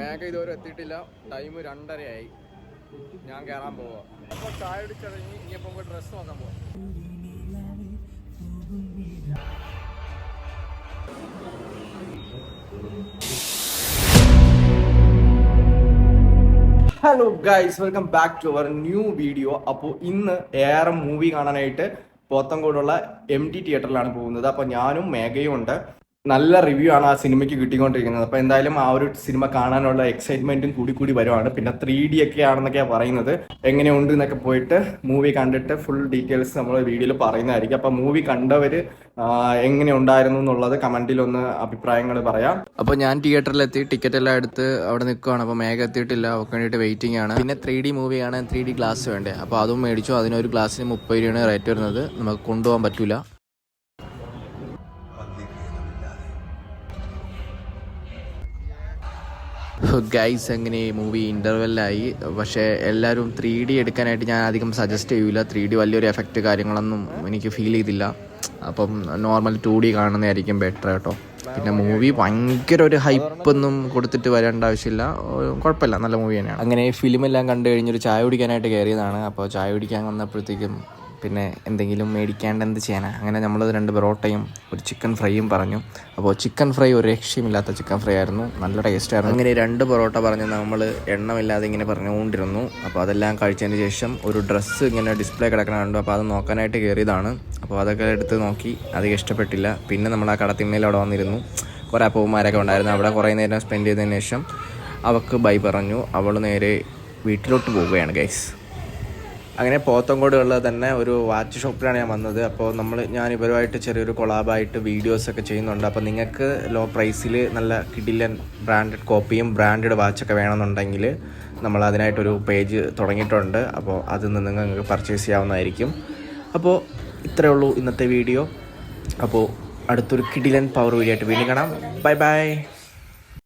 മേഘ ഇതുവരെ എത്തിയിട്ടില്ല. ടൈം രണ്ടരയായി. ഞാൻ കയറാൻ പോവാ. അപ്പോൾ ചായ അടിച്ചിറങ്ങി ഇനിയിപ്പോൾ പോയി ഡ്രസ്സ് നോക്കാൻ പോവാം. Hello guys welcome back to our new video അപ്പോൾ ഇന്ന് ഏറെ മൂവി കാണാനായിട്ട് പോത്തങ്കോടുള്ള എം ടി തിയേറ്ററിലാണ് പോകുന്നത്. അപ്പോൾ ഞാനും മേഘയും ഉണ്ട്. നല്ല റിവ്യൂ ആണ് ആ സിനിമയ്ക്ക് കിട്ടിക്കൊണ്ടിരിക്കുന്നത്. അപ്പോൾ എന്തായാലും ആ ഒരു സിനിമ കാണാനുള്ള എക്സൈറ്റ്മെന്റും കൂടി കൂടി വരുവാണ്. പിന്നെ ത്രീ ഡി ഒക്കെ ആണെന്നൊക്കെയാണ് പറയുന്നത്. എങ്ങനെയുണ്ട് എന്നൊക്കെ പോയിട്ട് മൂവി കണ്ടിട്ട് ഫുൾ ഡീറ്റെയിൽസ് നമ്മൾ വീഡിയോയിൽ പറയുന്നതായിരിക്കും. അപ്പോൾ മൂവി കണ്ടവര് എങ്ങനെ ഉണ്ടായിരുന്നു എന്നുള്ളത് കമന്റിൽ ഒന്ന് അഭിപ്രായങ്ങൾ പറയാം. അപ്പോൾ ഞാൻ തിയേറ്ററിലെത്തി ടിക്കറ്റ് എല്ലാം എടുത്ത് അവിടെ നിൽക്കുകയാണ് അപ്പോൾ മേഘ എത്തിയിട്ടില്ല അവർക്ക് വേണ്ടിയിട്ട് വെയിറ്റിംഗ് ആണ്. പിന്നെ ത്രീ ഡി മൂവിയാണ് ത്രീ ഡി ഗ്ലാസ് വേണ്ടേ? അപ്പോൾ അതും മേടിച്ചു. അതിനൊരു ഗ്ലാസ്സിന് മുപ്പത് രൂപയാണ് റേറ്റ് വരുന്നത്. നമുക്ക് കൊണ്ടുപോകാൻ പറ്റൂല. ഗൈസ് അങ്ങനെ മൂവി ഇന്റർവെല്ലായി പക്ഷേ എല്ലാവരും ത്രീ ഡി എടുക്കാനായിട്ട് ഞാൻ അധികം സജസ്റ്റ് ചെയ്യൂല. ത്രീ ഡി വലിയൊരു എഫക്റ്റ് കാര്യങ്ങളൊന്നും എനിക്ക് ഫീൽ ചെയ്തില്ല. അപ്പം നോർമൽ ടു ഡി കാണുന്നതായിരിക്കും ബെറ്റർ കേട്ടോ. പിന്നെ മൂവി ഭയങ്കര ഒരു ഹൈപ്പൊന്നും കൊടുത്തിട്ട് വരേണ്ട ആവശ്യമില്ല. കുഴപ്പമില്ല. നല്ല മൂവി തന്നെയാണ്. അങ്ങനെ ഫിലിമെല്ലാം കണ്ടു കഴിഞ്ഞൊരു ചായ കുടിക്കാനായിട്ട് കയറിയതാണ് അപ്പോൾ ചായ കുടിക്കാൻ വന്നപ്പോഴത്തേക്കും പിന്നെ എന്തെങ്കിലും മേടിക്കാണ്ട് എന്ത് ചെയ്യാനാണ് അങ്ങനെ നമ്മൾ രണ്ട് പൊറോട്ടയും ഒരു ചിക്കൻ ഫ്രൈയും പറഞ്ഞു. അപ്പോൾ ചിക്കൻ ഫ്രൈ ഒരു രക്ഷയുമില്ലാത്ത ചിക്കൻ ഫ്രൈ ആയിരുന്നു. നല്ല ടേസ്റ്റ് ആയിരുന്നു. അങ്ങനെ രണ്ട് പൊറോട്ട പറഞ്ഞ് നമ്മൾ എണ്ണമില്ലാതെ ഇങ്ങനെ പറഞ്ഞുകൊണ്ടിരുന്നു. അപ്പോൾ അതെല്ലാം കഴിച്ചതിന് ശേഷം ഒരു ഡ്രസ്സ് ഇങ്ങനെ ഡിസ്പ്ലേ കിടക്കണ കണ്ടു അപ്പോൾ അത് നോക്കാനായിട്ട് കയറിയതാണ് അപ്പോൾ അതൊക്കെ എടുത്ത് നോക്കി. അധികം ഇഷ്ടപ്പെട്ടില്ല. പിന്നെ നമ്മൾ ആ കടത്തിന്മേൽ അവിടെ വന്നിരുന്നു. കുറേ അപ്പൂമാരൊക്കെ ഉണ്ടായിരുന്നു. അവിടെ കുറേ നേരം സ്പെൻഡ് ചെയ്തതിന് ശേഷം അവൾക്ക് ബൈ പറഞ്ഞു. അവൾ നേരെ വീട്ടിലോട്ട് പോവുകയാണ് ഗൈസ് അങ്ങനെ പോത്തങ്കോടുള്ള തന്നെ ഒരു വാച്ച് ഷോപ്പിലാണ് ഞാൻ വന്നത്. അപ്പോൾ നമ്മൾ ഞാൻ ഇവരുമായിട്ട് ചെറിയൊരു കൊളാബായിട്ട് വീഡിയോസ് ഒക്കെ ചെയ്യുന്നുണ്ട്. അപ്പോൾ നിങ്ങൾക്ക് ലോ പ്രൈസിൽ നല്ല കിഡിലൻ ബ്രാൻഡഡ് കോപ്പിയും ബ്രാൻഡഡ് വാച്ചൊക്കെ വേണമെന്നുണ്ടെങ്കിൽ നമ്മൾ അതിനായിട്ടൊരു പേജ് തുടങ്ങിയിട്ടുണ്ട്. അപ്പോൾ അതിൽ നിന്ന് നിങ്ങൾക്ക് പർച്ചേസ് ചെയ്യാവുന്നതായിരിക്കും. അപ്പോൾ ഇത്രയേ ഉള്ളൂ ഇന്നത്തെ വീഡിയോ. അപ്പോൾ അടുത്തൊരു കിഡിലൻ പവർ വീഡിയോ ആയിട്ട് വീണ്ടും കാണാം. Bye bye.